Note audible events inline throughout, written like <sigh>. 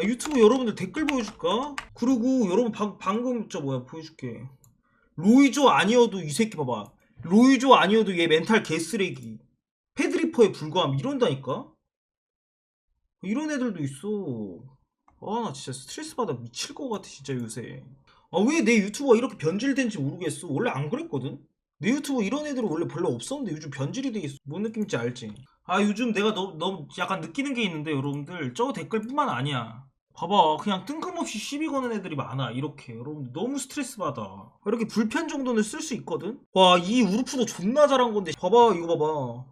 아, 유튜브 여러분들 댓글 보여줄까? 그리고 여러분 방, 방금 저 뭐야 보여줄게. 로이조 아니어도 이 새끼 봐봐. 로이조 아니어도 얘 멘탈 개쓰레기. 패드리퍼에 불과함. 이런다니까? 이런 애들도 있어. 아 나 진짜 스트레스 받아 미칠 것 같아 진짜 요새. 아 왜 내 유튜버가 이렇게 변질된지 모르겠어. 원래 안 그랬거든? 내 유튜브 이런 애들은 원래 별로 없었는데 요즘 변질이 돼 있어. 뭔 느낌인지 알지? 아 요즘 내가 너무 약간 느끼는 게 있는데 여러분들. 저 댓글뿐만 아니야 봐봐 그냥 뜬금없이 시비 거는 애들이 많아 이렇게. 여러분 너무 스트레스 받아. 이렇게 불편 정도는 쓸 수 있거든? 와 이 우르프도 존나 잘한 건데. 봐봐 이거 봐봐.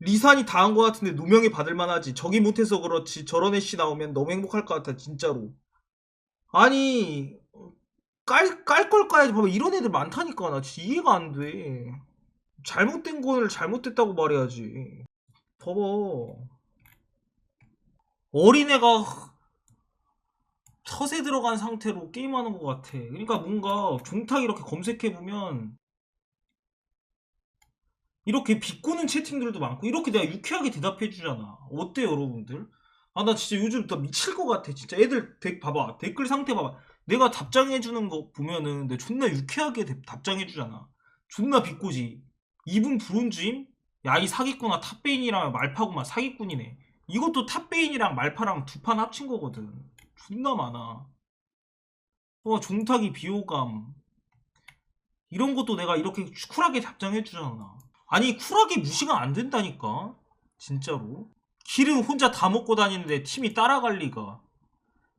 리산이 다 한 거 같은데 누명이 받을 만하지. 저기 못해서 그렇지. 저런 애씨 나오면 너무 행복할 것 같아 진짜로. 아니 깔, 깔걸 까야지. 봐봐 이런 애들 많다니까. 나 진짜 이해가 안돼. 잘못된 거를 잘못됐다고 말해야지. 봐봐 어린애가 텃에 들어간 상태로 게임하는 것 같아. 그러니까 뭔가 종탁 이렇게 검색해보면 이렇게 비꼬는 채팅들도 많고 이렇게 내가 유쾌하게 대답해주잖아. 어때요 여러분들? 아 나 진짜 요즘 나 미칠 것 같아. 진짜 애들 댓 봐봐 댓글 상태 봐봐. 내가 답장해주는 거 보면은 내 존나 유쾌하게 대- 답장해주잖아. 존나 비꼬지. 이분 브론즈임? 야 이 사기꾼아 탑베인이랑 말파구만 사기꾼이네. 이것도 탑베인이랑 말파랑 두 판 합친 거거든. 존나 많아. 어, 종탁이 비호감. 이런 것도 내가 이렇게 쿨하게 답장해 주잖아. 아니, 쿨하게 무시가 안 된다니까. 진짜로. 길은 혼자 다 먹고 다니는데 팀이 따라갈 리가.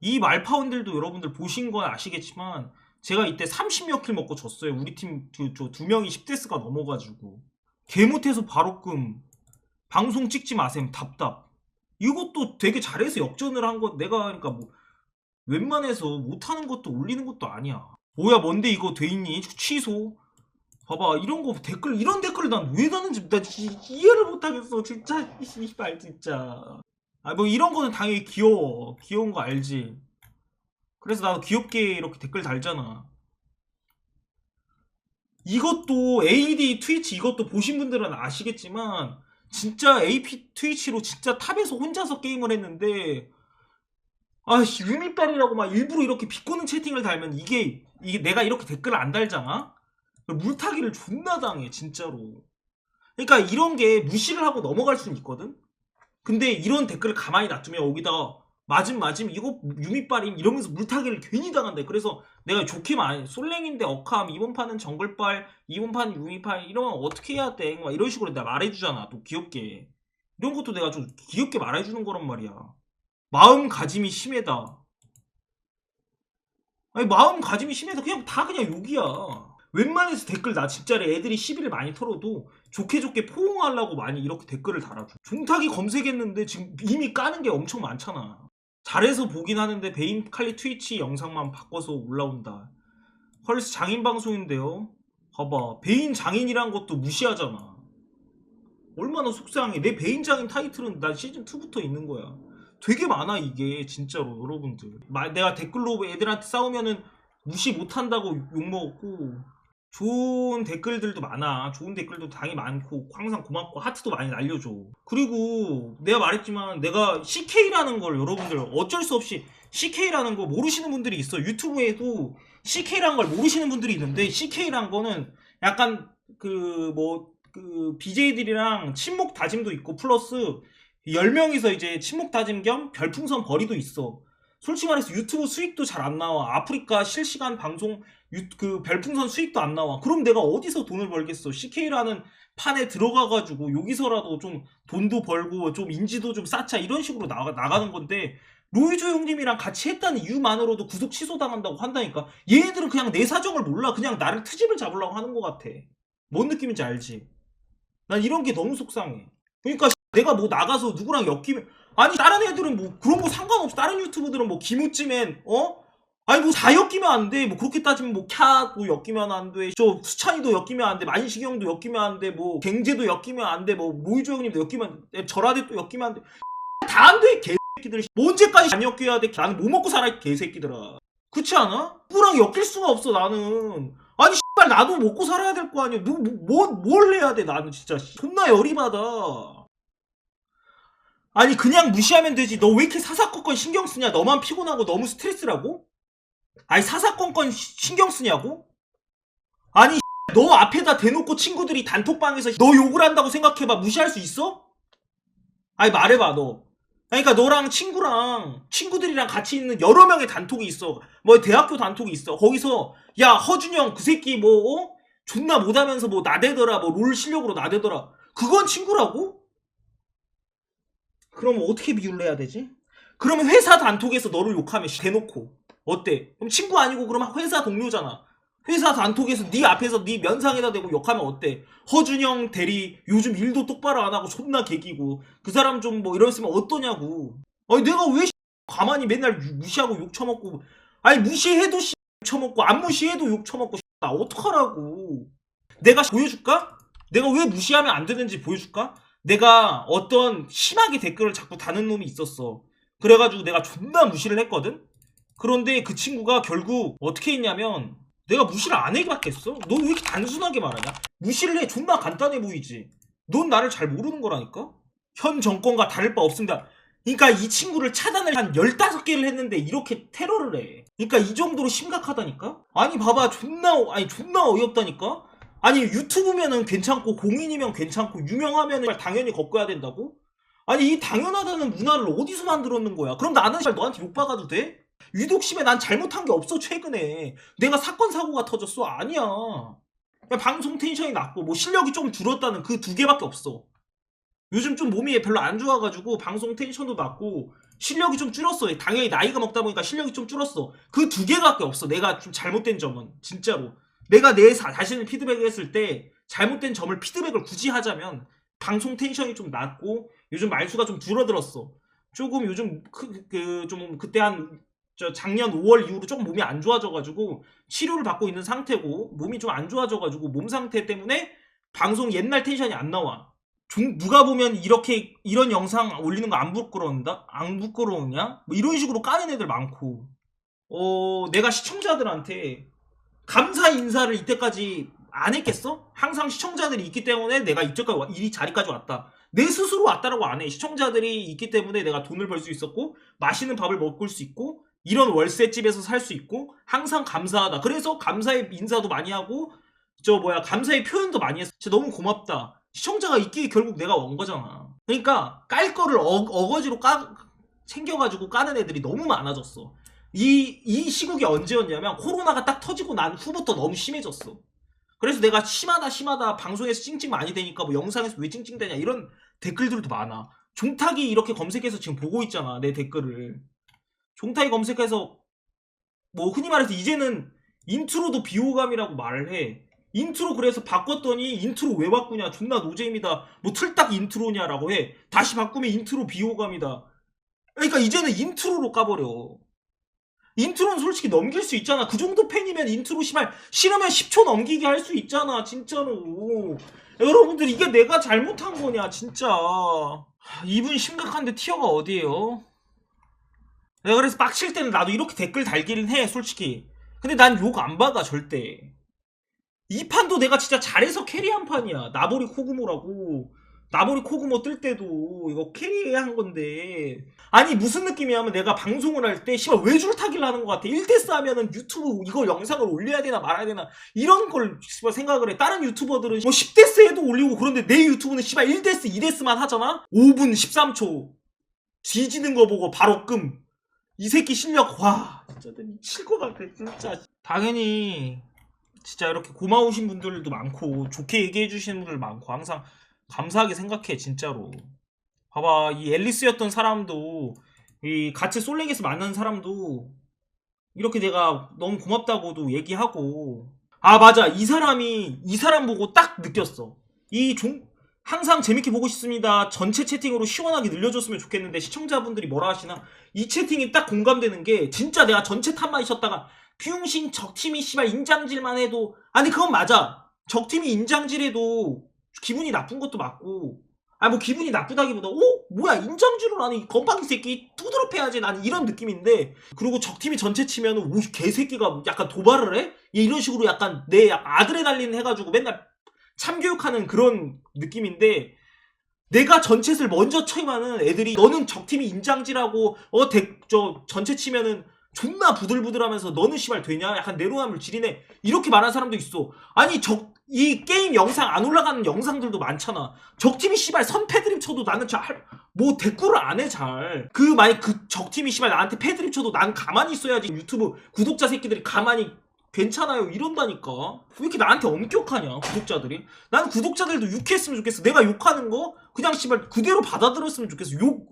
이 말파원들도 여러분들 보신 건 아시겠지만, 제가 이때 30몇 킬 먹고 졌어요. 우리 팀, 그, 저, 두 명이 10데스가 넘어가지고. 개 못해서 바로 끔. 방송 찍지 마셈, 답답. 이것도 되게 잘해서 역전을 한 거 내가 그러니까 뭐 웬만해서 못하는 것도 올리는 것도 아니야. 뭐야 뭔데 이거 돼 있니? 취소. 봐봐 이런 거 댓글 이런 댓글을 난 왜 다는지 나 지- 이해를 못하겠어 진짜. 씨발 진짜. 아 뭐 이런 거는 당연히 귀여워. 귀여운 거 알지? 그래서 나도 귀엽게 이렇게 댓글 달잖아. 이것도 AD 트위치 이것도 보신 분들은 아시겠지만 진짜 AP 트위치로 진짜 탑에서 혼자서 게임을 했는데 아씨 유미빨이라고 막 일부러 이렇게 비꼬는 채팅을 달면 이게 이게 내가 이렇게 댓글을 안 달잖아? 물타기를 존나 당해 진짜로. 그러니까 이런 게 무시를 하고 넘어갈 수는 있거든? 근데 이런 댓글을 가만히 놔두면 여기다가 맞음 맞음 이거 유미빨임 이러면서 물타기를 괜히 당한대 그래서 내가 좋게 말 솔랭인데 억함 이번 판은 정글빨 이번 판 유미빨 이러면 어떻게 해야 돼? 막 이런 식으로 내가 말해주잖아 또 귀엽게. 이런 것도 내가 좀 귀엽게 말해주는 거란 말이야. 마음가짐이 심해다. 아니 마음가짐이 심해서 그냥 다 그냥 욕이야. 웬만해서 댓글 나 진짜로 애들이 시비를 많이 털어도 좋게 좋게 포옹하려고 많이 이렇게 댓글을 달아줘. 종탁이 검색했는데 지금 이미 까는 게 엄청 많잖아 잘해서 보긴 하는데 베인 칼리 트위치 영상만 바꿔서 올라온다. 헐스 장인 방송인데요. 봐봐 베인 장인이란 것도 무시하잖아. 얼마나 속상해. 내 베인 장인 타이틀은 난 시즌 2부터 있는 거야. 되게 많아 이게 진짜로 여러분들. 마- 내가 댓글로 애들한테 싸우면은 무시 못한다고 욕 먹었고 좋은 댓글들도 많아. 좋은 댓글도 당연히 많고 항상 고맙고 하트도 많이 날려줘. 그리고 내가 말했지만 내가 CK라는 걸 여러분들 어쩔 수 없이 CK라는 거 모르시는 분들이 있어. 유튜브에도 CK라는 걸 모르시는 분들이 있는데 CK라는 거는 약간 그 뭐 그 BJ들이랑 친목 다짐도 있고 플러스 10명이서 이제 친목 다짐 겸 별풍선 벌이도 있어. 솔직히 말해서 유튜브 수익도 잘 안 나와. 아프리카 실시간 방송 유- 그 별풍선 수익도 안 나와. 그럼 내가 어디서 돈을 벌겠어? CK라는 판에 들어가가지고 여기서라도 좀 돈도 벌고 좀 인지도 좀 쌓자 이런 식으로 나가, 나가는 건데 로이조 형님이랑 같이 했다는 이유만으로도 구속 취소당한다고 한다니까 얘네들은 그냥 내 사정을 몰라 그냥 나를 트집을 잡으려고 하는 것 같아 뭔 느낌인지 알지 난 이런 게 너무 속상해 그러니까 내가 뭐 나가서 누구랑 엮이면 아니 다른 애들은 뭐 그런 거 상관없어 다른 유튜브들은 뭐 김우찌맨 어? 아니 뭐 다 엮이면 안 돼. 뭐 그렇게 따지면 뭐 캬도 엮이면 안 돼. 저 수찬이도 엮이면 안 돼. 만식이 형도 엮이면 안 돼. 뭐 갱제도 엮이면 안 돼. 뭐 로이조 형님도 엮이면 안 돼. 절하대 또 엮이면 안 돼. <laughs> 다 안 돼. 개새끼들. 뭐 언제까지 안 엮여야 돼? 나는 뭐 먹고 살아 이 개새끼들아. 그렇지 않아? 누구랑 엮일 수가 없어 나는. 아니 씨발 나도 먹고 살아야 될 거 아니야. 누구 뭐, 뭘 해야 돼 나는 진짜 존나 열이 받아. 아니 그냥 무시하면 되지 너 왜 이렇게 사사건건 신경 쓰냐 너만 피곤하고 너무 스트레스라고? 아니 사사건건 시- 신경 쓰냐고? 아니 너 앞에다 대놓고 친구들이 단톡방에서 너 욕을 한다고 생각해봐 무시할 수 있어? 아니 말해봐 너 그러니까 너랑 친구랑 친구들이랑 같이 있는 여러 명의 단톡이 있어 뭐 대학교 단톡이 있어 거기서 야 허준영 그 새끼 뭐 어? 존나 못하면서 뭐 나대더라 뭐 롤 실력으로 나대더라 그건 친구라고? 그럼 어떻게 비유를 해야 되지? 그러면 회사 단톡에서 너를 욕하면 씨, 대놓고 어때? 그럼 친구 아니고 그럼 회사 동료잖아. 회사 단톡에서 네 앞에서 네 면상에다 대고 욕하면 어때? 허준영 대리 요즘 일도 똑바로 안 하고 존나 개기고 그 사람 좀 뭐 이랬으면 어떠냐고. 아니 내가 왜 씨, 가만히 맨날 유- 무시하고 욕 처먹고 아니 무시해도 씨, 욕 처먹고 안 무시해도 욕 처먹고 씨, 나 어떡하라고. 내가 보여줄까? 내가 왜 무시하면 안 되는지 보여줄까? 내가 어떤 심하게 댓글을 자꾸 다는 놈이 있었어. 그래가지고 내가 존나 무시를 했거든? 그런데 그 친구가 결국 어떻게 했냐면 내가 무시를 안 해봤겠어? 너 왜 이렇게 단순하게 말하냐? 무시를 해. 존나 간단해 보이지. 넌 나를 잘 모르는 거라니까? 현 정권과 다를 바 없습니다. 그러니까 이 친구를 차단을 한 15개를 했는데 이렇게 테러를 해. 그러니까 이 정도로 심각하다니까? 아니 봐봐. 존나, 어- 아니 존나 어이없다니까? 아니 유튜브면은 괜찮고 공인이면 괜찮고 유명하면은 당연히 겪어야 된다고? 아니 이 당연하다는 문화를 어디서 만들었는 거야? 그럼 나는 잘 너한테 욕 박아도 돼? 유독심에 난 잘못한 게 없어 최근에. 내가 사건 사고가 터졌어. 아니야. 방송 텐션이 낮고 뭐 실력이 좀 줄었다는 그 두 개밖에 없어. 요즘 좀 몸이 별로 안 좋아가지고 방송 텐션도 낮고 실력이 좀 줄었어. 당연히 나이가 먹다 보니까 실력이 좀 줄었어. 그 두 개밖에 없어. 내가 좀 잘못된 점은 진짜로. 내가 내 사- 자신을 피드백을 했을 때 잘못된 점을 피드백을 굳이 하자면 방송 텐션이 좀 낮고 요즘 말수가 좀 줄어들었어. 조금 요즘 그좀 그때 한 저 작년 5월 이후로 조금 몸이 안 좋아져가지고 치료를 받고 있는 상태고 몸이 좀 안 좋아져가지고 몸 상태 때문에 방송 옛날 텐션이 안 나와. 종- 누가 보면 이렇게 이런 영상 올리는 거 안 부끄러운다? 안 부끄러우냐? 뭐 이런 식으로 까는 애들 많고. 어 내가 시청자들한테 감사 인사를 이때까지 안 했겠어? 항상 시청자들이 있기 때문에 내가 이때까지 와- 이 자리까지 왔다. 내 스스로 왔다라고 안 해. 시청자들이 있기 때문에 내가 돈을 벌 수 있었고 맛있는 밥을 먹을 수 있고 이런 월세집에서 살 수 있고 항상 감사하다. 그래서 감사의 인사도 많이 하고 저 뭐야 감사의 표현도 많이 했어. 진짜 너무 고맙다. 시청자가 있기에 결국 내가 온 거잖아. 그러니까 깔 거를 어, 어거지로 까 챙겨가지고 까는 애들이 너무 많아졌어. 이, 이 시국이 언제였냐면 코로나가 딱 터지고 난 후부터 너무 심해졌어. 그래서 내가 심하다 심하다 방송에서 찡찡 많이 되니까 뭐 영상에서 왜 찡찡대냐 이런 댓글들도 많아. 종탁이 이렇게 검색해서 지금 보고 있잖아 내 댓글을. 종탁이 검색해서 뭐 흔히 말해서 이제는 인트로도 비호감이라고 말을 해. 인트로 그래서 바꿨더니 인트로 왜 바꾸냐? 존나 노잼이다. 뭐 틀딱 인트로냐라고 해. 다시 바꾸면 인트로 비호감이다. 그러니까 이제는 인트로로 까버려. 인트로는 솔직히 넘길 수 있잖아. 그 정도 팬이면 인트로 씨발 싫으면 10초 넘기게 할 수 있잖아 진짜로. 여러분들 이게 내가 잘못한 거냐 진짜. 하, 이분 심각한데 티어가 어디에요 내가 그래서 빡칠 때는 나도 이렇게 댓글 달기는 해 솔직히 근데 난 욕 안 받아 절대 이 판도 내가 진짜 잘해서 캐리한 판이야. 나보리 코구모라고. 나보리 코구모 뜰 때도 이거 캐리한 건데. 아니 무슨 느낌이냐면 내가 방송을 할 때 씨발 외줄타기를 하는 것 같아. 1대스 하면은 유튜브 이거 영상을 올려야 되나 말아야 되나 이런 걸 씨발 생각을 해. 다른 유튜버들은 뭐 10대스 해도 올리고 그런데 내 유튜브는 씨발 1대스 2대스만 하잖아. 5분 13초. 뒤지는 거 보고 바로 끔. 이 새끼 실력 와 진짜 미칠 것 같아 진짜. 당연히 진짜 이렇게 고마우신 분들도 많고 좋게 얘기해 주시는 분들 많고 항상 감사하게 생각해 진짜로. 봐봐 이 앨리스였던 사람도 이 같이 솔랭에서 만난 사람도 이렇게 내가 너무 고맙다고도 얘기하고. 아 맞아. 이 사람이 이 사람 보고 딱 느꼈어. 이 종 항상 재밌게 보고 싶습니다. 전체 채팅으로 시원하게 늘려줬으면 좋겠는데 시청자분들이 뭐라 하시나? 이 채팅이 딱 공감되는 게 진짜 내가 전체 있었다가 비용신 적팀이 씨발 인장질만 해도 아니 그건 맞아. 적팀이 인장질해도 기분이 나쁜 것도 맞고. 아 뭐 기분이 나쁘다기보다 오 뭐야 인장질을 하는 이 건방진 새끼 두드러 패야지. 나는 이런 느낌인데. 그리고 적팀이 전체 치면은 오 개새끼가 약간 도발을 해? 얘 이런 식으로 약간 내 아드레날린 해가지고 맨날 참교육하는 그런 느낌인데 내가 전챗을 먼저 쳐임하는 애들이 너는 적팀이 인장질하고 어저 전체 치면은 존나 부들부들하면서 너는 씨발 되냐? 약간 내로남불 지리네 이렇게 말하는 사람도 있어. 아니 적 이 게임 영상 안 올라가는 영상들도 많잖아. 적팀이 씨발 선패드립 쳐도 나는 잘뭐 댓글을 안해 잘. 그 만약 그 적팀이 씨발 나한테 패드립 쳐도 난 가만히 있어야지 유튜브 구독자 새끼들이 가만히 괜찮아요. 이런다니까. 왜 이렇게 나한테 엄격하냐 구독자들이? 난 구독자들도 욕했으면 좋겠어. 내가 욕하는 거? 그냥 씨발 그대로 받아들였으면 좋겠어. 욕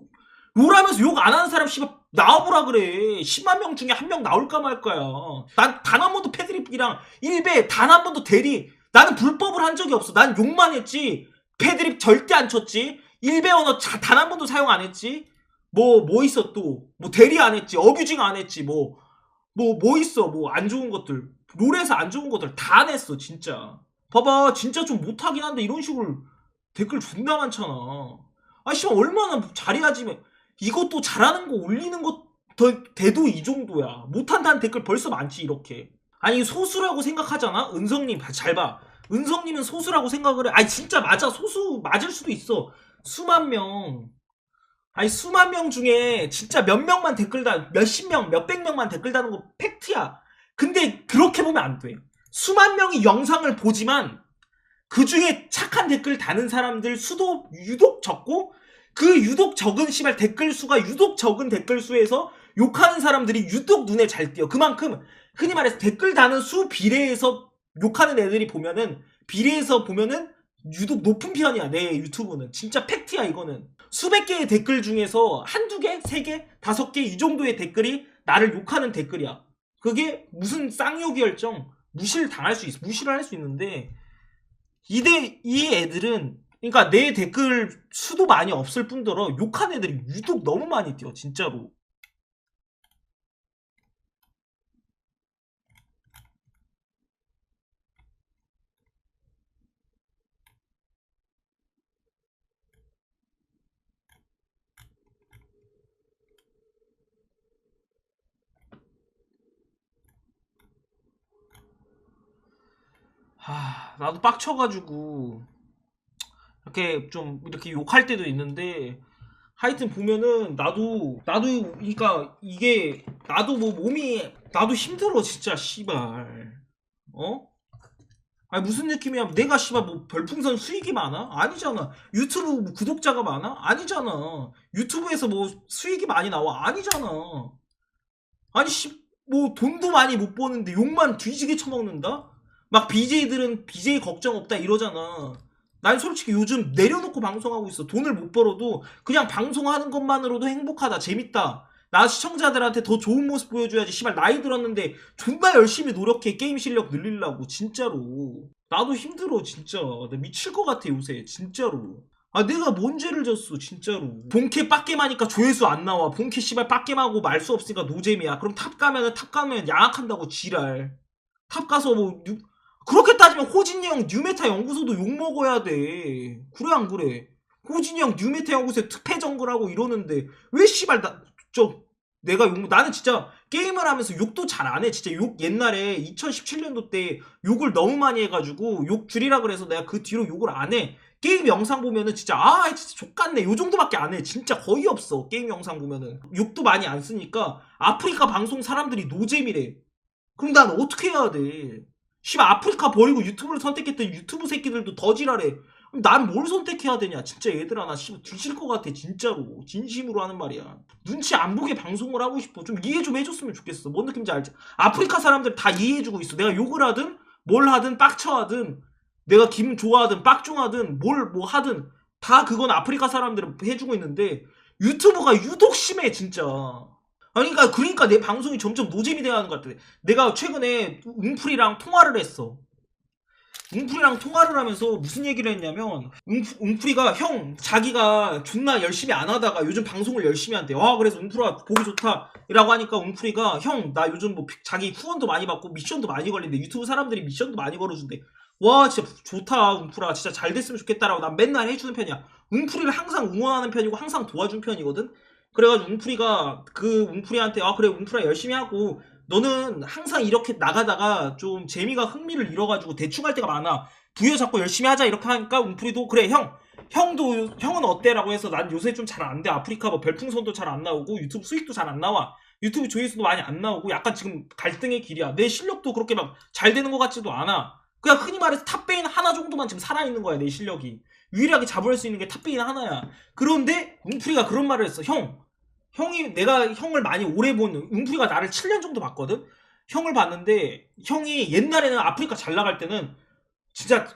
욕하면서 욕 안 하는 사람 씨발 나와보라 그래. 10만 명 중에 한 명 나올까 말까야. 난 단 한 번도 패드립이랑 1배 단 한 번도 대리. 나는 불법을 한 적이 없어. 난 욕만 했지. 패드립 절대 안 쳤지. 1배 언어 단 한 번도 사용 안 했지. 뭐뭐 있어 또? 뭐 대리 안 했지. 어뷰징 안 했지. 뭐 뭐, 뭐 있어, 뭐, 안 좋은 것들. 롤에서 안 좋은 것들 다 냈어, 진짜. 봐봐, 진짜 좀 못하긴 한데, 이런 식으로 댓글 존나 많잖아. 아, 씨발, 얼마나 잘해야지. 이것도 잘하는 거 올리는 것, 더, 돼도 이 정도야. 못한다는 댓글 벌써 많지, 이렇게. 아니, 소수라고 생각하잖아? 은성님, 봐, 잘 봐. 은성님은 소수라고 생각을 해. 아니, 진짜 맞아. 소수 맞을 수도 있어. 수만 명. 아니 수만 명 중에 진짜 몇 명만 댓글 다 몇십 명 몇백 명만 댓글 다는 거 팩트야. 근데 그렇게 보면 안 돼. 수만 명이 영상을 보지만 그 중에 착한 댓글 다는 사람들 수도 유독 적고 그 유독 적은 씨발 댓글 수가 유독 적은 댓글 수에서 욕하는 사람들이 유독 눈에 잘 띄어. 그만큼 흔히 말해서 댓글 다는 수 비례해서 욕하는 애들이 보면은 비례해서 보면은 유독 높은 편이야 내 유튜브는 진짜 팩트야 이거는 수백 개의 댓글 중에서 한두 개, 세 개, 다섯 개 이 정도의 댓글이 나를 욕하는 댓글이야. 그게 무슨 쌍욕이 열정 무시를 당할 수 있어. 무시를 할 수 있는데 이대 이 애들은 그러니까 내 댓글 수도 많이 없을 뿐더러 욕한 애들이 유독 너무 많이 뛰어 진짜로. 하, 나도 빡쳐가지고 이렇게 좀 이렇게 욕할 때도 있는데 하여튼 보면은 나도 나도 그러니까 이게 나도 뭐 몸이 나도 힘들어 진짜 씨발 어? 아니 무슨 느낌이야 내가 씨발 뭐 별풍선 수익이 많아? 아니잖아 유튜브 뭐 구독자가 많아? 아니잖아 유튜브에서 뭐 수익이 많이 나와? 아니잖아 아니 씨 뭐 돈도 많이 못 버는데 욕만 뒤지게 처먹는다? 막 BJ들은 BJ 걱정 없다 이러잖아. 난 솔직히 요즘 내려놓고 방송하고 있어. 돈을 못 벌어도 그냥 방송하는 것만으로도 행복하다, 재밌다. 나 시청자들한테 더 좋은 모습 보여줘야지. 씨발 나이 들었는데 존나 열심히 노력해 게임 실력 늘리려고 진짜로. 나도 힘들어 진짜. 나 미칠 것 같아 요새 진짜로. 아 내가 뭔 죄를 졌어 진짜로. 본캐 빡겜하니까 조회수 안 나와. 본캐 씨발 빡겜하고 말 수 없으니까 노잼이야. 그럼 탑 가면은 탑 가면 양악한다고 지랄. 탑 가서 뭐 뉴- 그렇게 따지면 호진이 형 뉴메타 연구소도 욕 먹어야 돼. 그래 안 그래? 호진이 형 뉴메타 연구소에 특패 정글하고 이러는데 왜 씨발 나 저 내가 욕 나는 진짜 게임을 하면서 욕도 잘 안 해. 진짜 욕 옛날에 2017년도 때 욕을 너무 많이 해가지고 욕 줄이라 그래서 내가 그 뒤로 욕을 안 해. 게임 영상 보면은 진짜 아 진짜 족같네 요 정도밖에 안 해. 진짜 거의 없어 게임 영상 보면은 욕도 많이 안 쓰니까 아프리카 방송 사람들이 노잼이래. 그럼 난 어떻게 해야 돼? 씨발 아프리카 버리고 유튜브를 선택했던 유튜브 새끼들도 더 지랄해. 난 뭘 선택해야 되냐? 진짜 얘들아 나 씨발 뒤질 것 같아 진짜로 진심으로 하는 말이야. 눈치 안 보게 방송을 하고 싶어. 좀 이해 좀 해줬으면 좋겠어. 뭔 느낌인지 알지? 아프리카 사람들 다 이해해주고 있어. 내가 욕을 하든 뭘 하든 빡쳐하든 내가 기분 좋아하든 빡종하든 뭘 뭐 하든 다 그건 아프리카 사람들은 해주고 있는데 유튜브가 유독 심해 진짜. 아니 그러니까 그러니까 내 방송이 점점 노잼이 돼가는 것 같아. 내가 최근에 웅풀이랑 통화를 했어. 웅풀이랑 통화를 하면서 무슨 얘기를 했냐면 웅프, 웅풀 이가 형 자기가 존나 열심히 안 하다가 요즘 방송을 열심히 한대. 와 그래서 웅풀아 보기 좋다. 이라고 하니까 웅풀이가 형 나 요즘 뭐 자기 후원도 많이 받고 미션도 많이 걸린대. 유튜브 사람들이 미션도 많이 걸어준대. 와 진짜 좋다 웅풀아 진짜 잘 됐으면 좋겠다라고 난 맨날 해주는 편이야. 웅풀이를 항상 응원하는 편이고 항상 도와준 편이거든. 그래가지고 웅풀이가 그 웅풀이한테 아 그래 웅풀아 열심히 하고 너는 항상 이렇게 나가다가 좀 재미가 흥미를 잃어가지고 대충 할 때가 많아 부여잡고 열심히 하자 이렇게 하니까 웅풀이도 그래 형 형도 형은 어때라고 해서 난 요새 좀 잘 안 돼. 아프리카 뭐 별풍선도 잘 안 나오고 유튜브 수익도 잘 안 나와. 유튜브 조회수도 많이 안 나오고 약간 지금 갈등의 길이야. 내 실력도 그렇게 막 잘 되는 것 같지도 않아. 그냥 흔히 말해서 탑베인 하나 정도만 지금 살아있는 거야 내 실력이. 유일하게 잡을 수 있는 게 탑베인 하나야. 그런데 웅프리가 그런 말을 했어. 형, 형이 내가 형을 많이 오래 본 웅프리가 나를 7년 정도 봤거든. 형을 봤는데 형이 옛날에는 아프리카 잘 나갈 때는 진짜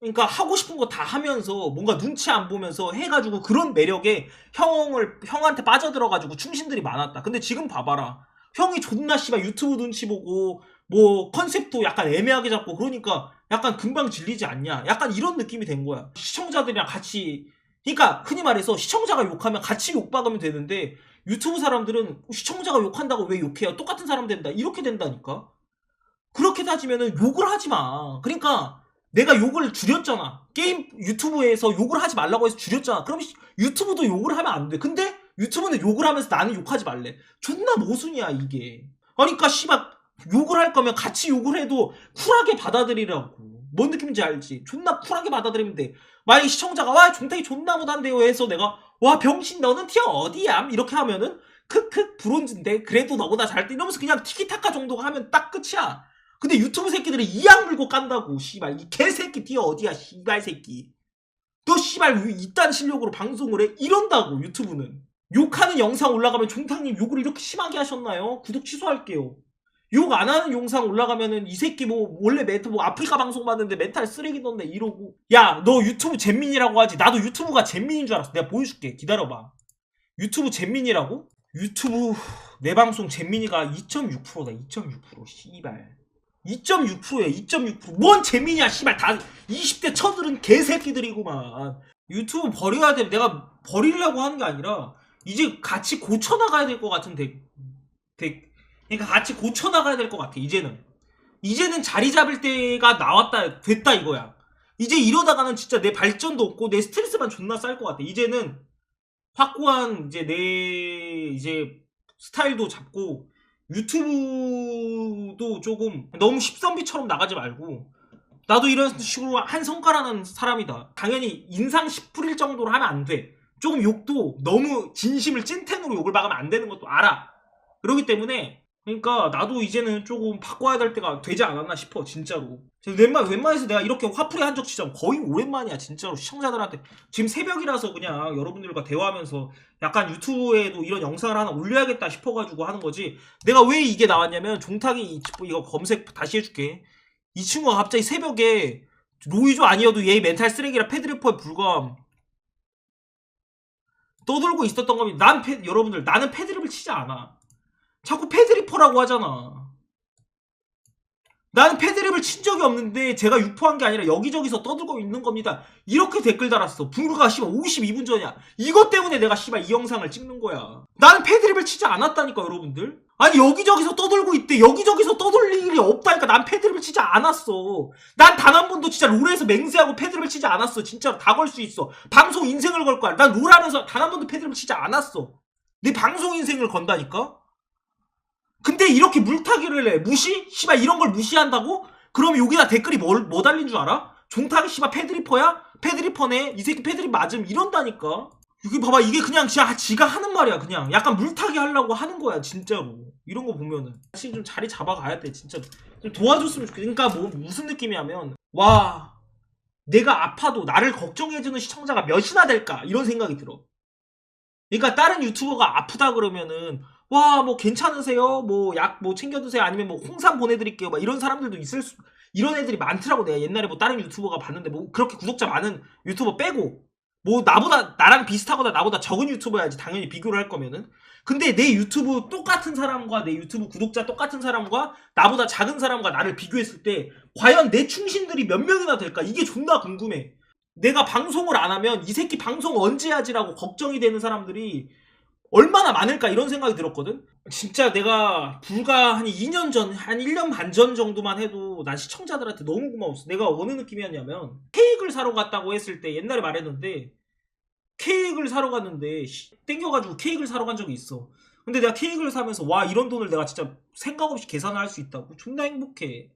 그러니까 하고 싶은 거 다 하면서 뭔가 눈치 안 보면서 해가지고 그런 매력에 형을 형한테 빠져들어가지고 충신들이 많았다. 근데 지금 봐봐라. 형이 존나 씨발 유튜브 눈치 보고 뭐 컨셉도 약간 애매하게 잡고 그러니까 약간 금방 질리지 않냐. 약간 이런 느낌이 된 거야. 시청자들이랑 같이 그러니까 흔히 말해서 시청자가 욕하면 같이 욕박으면 되는데 유튜브 사람들은 시청자가 욕한다고 왜 욕해요? 똑같은 사람 된다. 이렇게 된다니까. 그렇게 따지면은 욕을 하지 마. 그러니까 내가 욕을 줄였잖아. 게임 유튜브에서 욕을 하지 말라고 해서 줄였잖아. 그럼 시- 유튜브도 욕을 하면 안 돼. 근데 유튜브는 욕을 하면서 나는 욕하지 말래. 존나 모순이야 이게. 그러니까 씨발 욕을 할 거면 같이 욕을 해도 쿨하게 받아들이라고. 뭔 느낌인지 알지? 존나 쿨하게 받아들이면 돼. 만약에 시청자가 와 종택이 존나 못한대요 해서 내가 와 병신 너는 티어 어디야? 이렇게 하면은 크크 브론즈인데 그래도 너보다 잘돼 이러면서 그냥 티키타카 정도 하면 딱 끝이야. 근데 유튜브 새끼들이 이악 물고 깐다고 씨발 이 개새끼 티어 어디야 씨발 새끼 너 씨발 왜 이딴 실력으로 방송을 해 이런다고 유튜브는 욕하는 영상 올라가면 종탕님 욕을 이렇게 심하게 하셨나요? 구독 취소할게요 욕 안 하는 영상 올라가면은 이 새끼 뭐 원래 메타 뭐 아프리카 방송 봤는데 멘탈 쓰레기던데 이러고 야 너 유튜브 잼민이라고 하지 나도 유튜브가 잼민인 줄 알았어 내가 보여줄게 기다려봐 유튜브 잼민이라고? 유튜브 내 방송 잼민이가 2.6%다 2.6% 씨발 2.6%야 2.6%. 뭔 재미냐 씨발 다 20대 처들은 개새끼들이구만. 유튜브 버려야 돼. 내가 버리려고 하는 게 아니라 이제 같이 고쳐 나가야 될 것 같은 데. 데- 그러니까 같이 고쳐 나가야 될 것 같아. 이제는. 이제는 자리 잡을 때가 나왔다 됐다 이거야. 이제 이러다가는 진짜 내 발전도 없고 내 스트레스만 존나 쌓일 것 같아. 이제는 확고한 이제 내 이제 스타일도 잡고 유튜브도 조금 너무 십선비처럼 나가지 말고 나도 이런 식으로 한 성과라는 사람이다. 당연히 인상 10풀일 정도로 하면 안 돼. 조금 욕도 너무 진심을 찐텐으로 욕을 박으면 안 되는 것도 알아. 그렇기 때문에 그러니까 나도 이제는 조금 바꿔야 될 때가 되지 않았나 싶어 진짜로. 웬만 웬만해서 내가 이렇게 화풀이 한 적 진짜 거의 오랜만이야 진짜로 시청자들한테 지금 새벽이라서 그냥 여러분들과 대화하면서 약간 유튜브에도 이런 영상을 하나 올려야겠다 싶어가지고 하는 거지. 내가 왜 이게 나왔냐면 종탁이 이- 이거 검색 다시 해줄게. 이 친구가 갑자기 새벽에 로이조 아니어도 얘 멘탈 쓰레기라 패드래퍼에 불과함. 떠들고 있었던 겁니다. 난 패, 여러분들 나는 패드립을 치지 않아. 자꾸 패드리퍼라고 하잖아. 나는 패드립을 친 적이 없는데 제가 유포한 게 아니라 여기저기서 떠들고 있는 겁니다. 이렇게 댓글 달았어. 불과 씨발 52분 전이야. 이것 때문에 내가 씨발 이 영상을 찍는 거야. 나는 패드립을 치지 않았다니까 여러분들. 아니 여기저기서 떠들고 있대. 여기저기서 떠들 일이 없다니까. 난 패드립을 치지 않았어. 난 단 한 번도 진짜 롤에서 맹세하고 패드립을 치지 않았어. 진짜로 다 걸 수 있어. 방송 인생을 걸 거야. 난 롤하면서 단 한 번도 패드립을 치지 않았어. 내 방송 인생을 건다니까. 근데 이렇게 물타기를 해. 무시? 씨발 이런 걸 무시한다고? 그럼 여기다 댓글이 뭘, 뭐 달린 줄 알아? 종탁이 씨발 패드리퍼야? 패드리퍼네? 이 새끼 패드립 맞음? 이런다니까? 여기 봐봐 이게 그냥 진짜 지가 하는 말이야 그냥 약간 물타기 하려고 하는 거야 진짜로 이런 거 보면은 사실 좀 자리 잡아가야 돼 진짜 좀 도와줬으면 좋겠어 그러니까 뭐 무슨 느낌이냐면 와 내가 아파도 나를 걱정해주는 시청자가 몇이나 될까 이런 생각이 들어 그러니까 다른 유튜버가 아프다 그러면은 와 뭐 괜찮으세요? 뭐약뭐 챙겨 드세요? 아니면 뭐 홍삼 보내드릴게요? 막 이런 사람들도 있을 수 이런 애들이 많더라고. 내가 옛날에 뭐 다른 유튜버가 봤는데 뭐 그렇게 구독자 많은 유튜버 빼고 뭐 나보다 나랑 비슷하거나 나보다 적은 유튜버야지 당연히 비교를 할 거면은. 근데 내 유튜브 똑같은 사람과 내 유튜브 구독자 똑같은 사람과 나보다 작은 사람과 나를 비교했을 때 과연 내 충신들이 몇 명이나 될까? 이게 존나 궁금해. 내가 방송을 안 하면 이 새끼 방송 언제 하지라고 걱정이 되는 사람들이 얼마나 많을까 이런 생각이 들었거든. 진짜 내가 불과 한 2년 전, 한 1년 반 전 정도만 해도 난 시청자들한테 너무 고마웠어. 내가 어느 느낌이었냐면 케이크를 사러 갔다고 했을 때 옛날에 말했는데 케이크를 사러 갔는데 씨, 땡겨가지고 케이크를 사러 간 적이 있어. 근데 내가 케이크를 사면서 와 이런 돈을 내가 진짜 생각 없이 계산을 할 수 있다고 존나 행복해.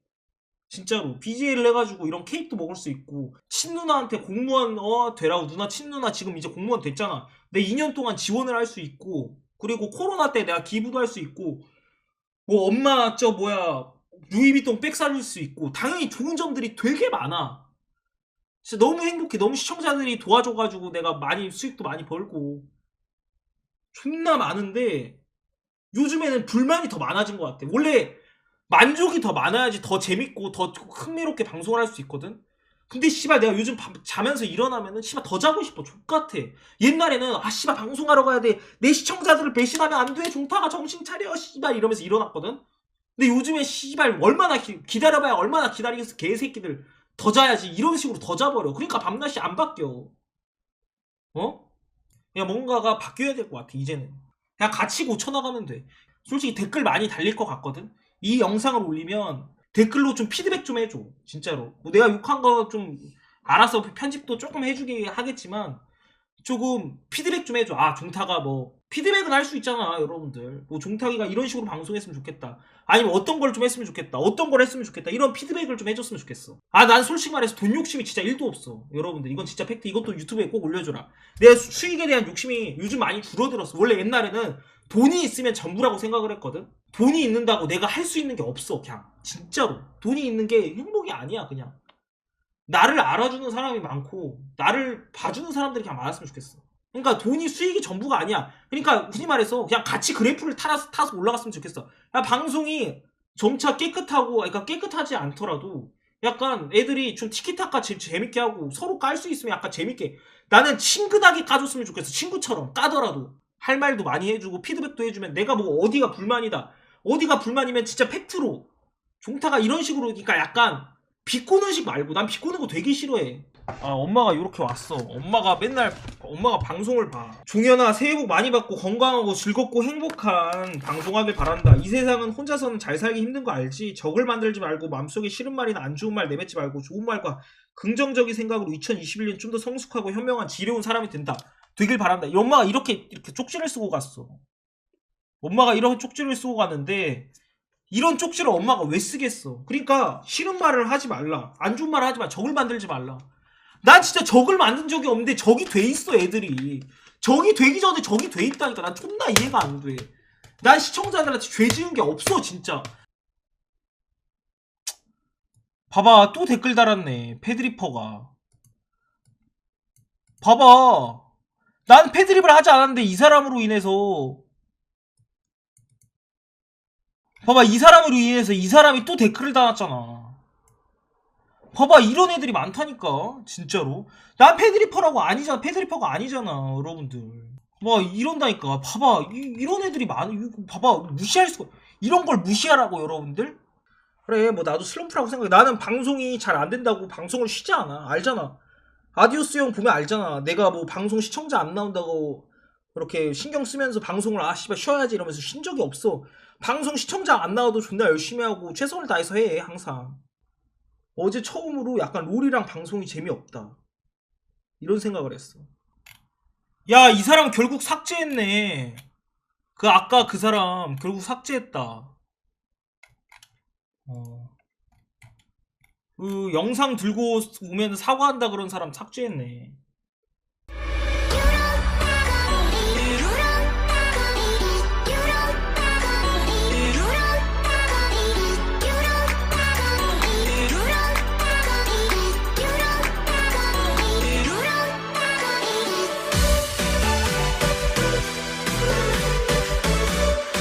진짜로 BJ를 해가지고 이런 케이크도 먹을 수 있고 친누나한테 공무원 어 되라고 누나 친누나 지금 이제 공무원 됐잖아 내 2년 동안 지원을 할 수 있고 그리고 코로나 때 내가 기부도 할 수 있고 뭐 엄마 저 뭐야 루이비통 백 사줄 수 있고 당연히 좋은 점들이 되게 많아. 진짜 너무 행복해. 너무 시청자들이 도와줘가지고 내가 많이 수익도 많이 벌고. 존나 많은데 요즘에는 불만이 더 많아진 것 같아. 원래 만족이 더 많아야지 더 재밌고 더 흥미롭게 방송을 할 수 있거든. 근데 씨발 내가 요즘 밤- 자면서 일어나면은 씨발 더 자고 싶어 족같아. 옛날에는 아 씨발 방송하러 가야 돼. 내 시청자들을 배신하면 안 돼. 종타가 정신 차려 씨발 이러면서 일어났거든. 근데 요즘에 씨발 얼마나 기, 기다려봐야 얼마나 기다리겠어 개새끼들 더 자야지 이런 식으로 더 자버려. 그러니까 밤낮이 안 바뀌어. 어? 그냥 뭔가가 바뀌어야 될 것 같아 이제는. 그냥 같이 고쳐나가면 돼. 솔직히 댓글 많이 달릴 것 같거든. 이 영상을 올리면 댓글로 좀 피드백 좀 해줘. 진짜로. 뭐 내가 욕한 거 좀 알아서 편집도 조금 해주게 하겠지만 조금 피드백 좀 해줘. 아 종타가 뭐 피드백은 할 수 있잖아 여러분들. 뭐 종타기가 이런 식으로 방송했으면 좋겠다. 아니면 어떤 걸 좀 했으면 좋겠다. 어떤 걸 했으면 좋겠다. 이런 피드백을 좀 해줬으면 좋겠어. 아 난 솔직히 말해서 돈 욕심이 진짜 1도 없어. 여러분들 이건 진짜 팩트. 이것도 유튜브에 꼭 올려줘라. 수- 수익에 대한 욕심이 요즘 많이 줄어들었어. 원래 옛날에는 돈이 있으면 전부라고 생각을 했거든. 돈이 있는다고 내가 할 수 있는 게 없어. 그냥 진짜로 돈이 있는 게 행복이 아니야. 그냥 나를 알아주는 사람이 많고 나를 봐주는 사람들이 그냥 많았으면 좋겠어. 그러니까 돈이 수익이 전부가 아니야. 그러니까 흔히 말해서 그냥 같이 그래프를 타서, 타서 올라갔으면 좋겠어. 야, 방송이 점차 깨끗하고 그러니까 깨끗하지 않더라도 약간 애들이 좀 티키타카 재- 재밌게 하고 서로 깔 수 있으면 약간 재밌게 나는 친근하게 까줬으면 좋겠어. 친구처럼 까더라도 할 말도 많이 해주고 피드백도 해주면 내가 뭐 어디가 불만이다. 어디가 불만이면 진짜 팩트로 종타가 이런 식으로 그러니까 약간 비꼬는 식 말고 난 비꼬는 거 되게 싫어해. 아 엄마가 이렇게 왔어. 엄마가 맨날 엄마가 방송을 봐. 종현아 새해 복 많이 받고 건강하고 즐겁고 행복한 방송하길 바란다. 이 세상은 혼자서는 잘 살기 힘든 거 알지? 적을 만들지 말고 마음속에 싫은 말이나 안 좋은 말 내뱉지 말고 좋은 말과 긍정적인 생각으로 2021년 좀 더 성숙하고 현명한 지혜로운 사람이 된다. 되길 바란다. 이 엄마가 이렇게 이렇게 쪽지를 쓰고 갔어. 엄마가 이런 쪽지를 쓰고 갔는데 이런 쪽지를 엄마가 왜 쓰겠어? 그러니까 싫은 말을 하지 말라. 안 좋은 말을 하지 마. 적을 만들지 말라. 난 진짜 적을 만든 적이 없는데 적이 돼 있어 애들이. 적이 되기 전에 적이 돼 있다니까. 난 존나 이해가 안 돼. 난 시청자들한테 죄 지은 게 없어 진짜. 봐봐 또 댓글 달았네. 패드리퍼가. 봐봐. 난 패드립을 하지 않았는데 이 사람으로 인해서 봐봐 이 사람으로 인해서 이 사람이 또 댓글을 달았잖아. 봐봐 이런 애들이 많다니까 진짜로. 난 패드리퍼라고 아니잖아 패드리퍼가 아니잖아 여러분들. 봐 이런다니까. 봐봐 이, 런 애들이 많아 봐봐 무시할 수가 이런 걸 무시하라고 여러분들. 그래 뭐 나도 슬럼프라고 생각해. 나는 방송이 잘 안 된다고 방송을 쉬지 않아. 알잖아. 아디오스 형 보면 알잖아. 내가 뭐 방송 시청자 안 나온다고 그렇게 신경 쓰면서 방송을 아 씨발 쉬어야지 이러면서 쉰 적이 없어 방송 시청자 안 나와도 존나 열심히 하고 최선을 다해서 해 항상. 어제 처음으로 약간 롤이랑 방송이 재미없다. 이런 생각을 했어. 야 이 사람 결국 삭제했네. 그 아까 그 사람 결국 삭제했다. 어. 그 영상 들고 오면 사과한다 그런 사람 삭제했네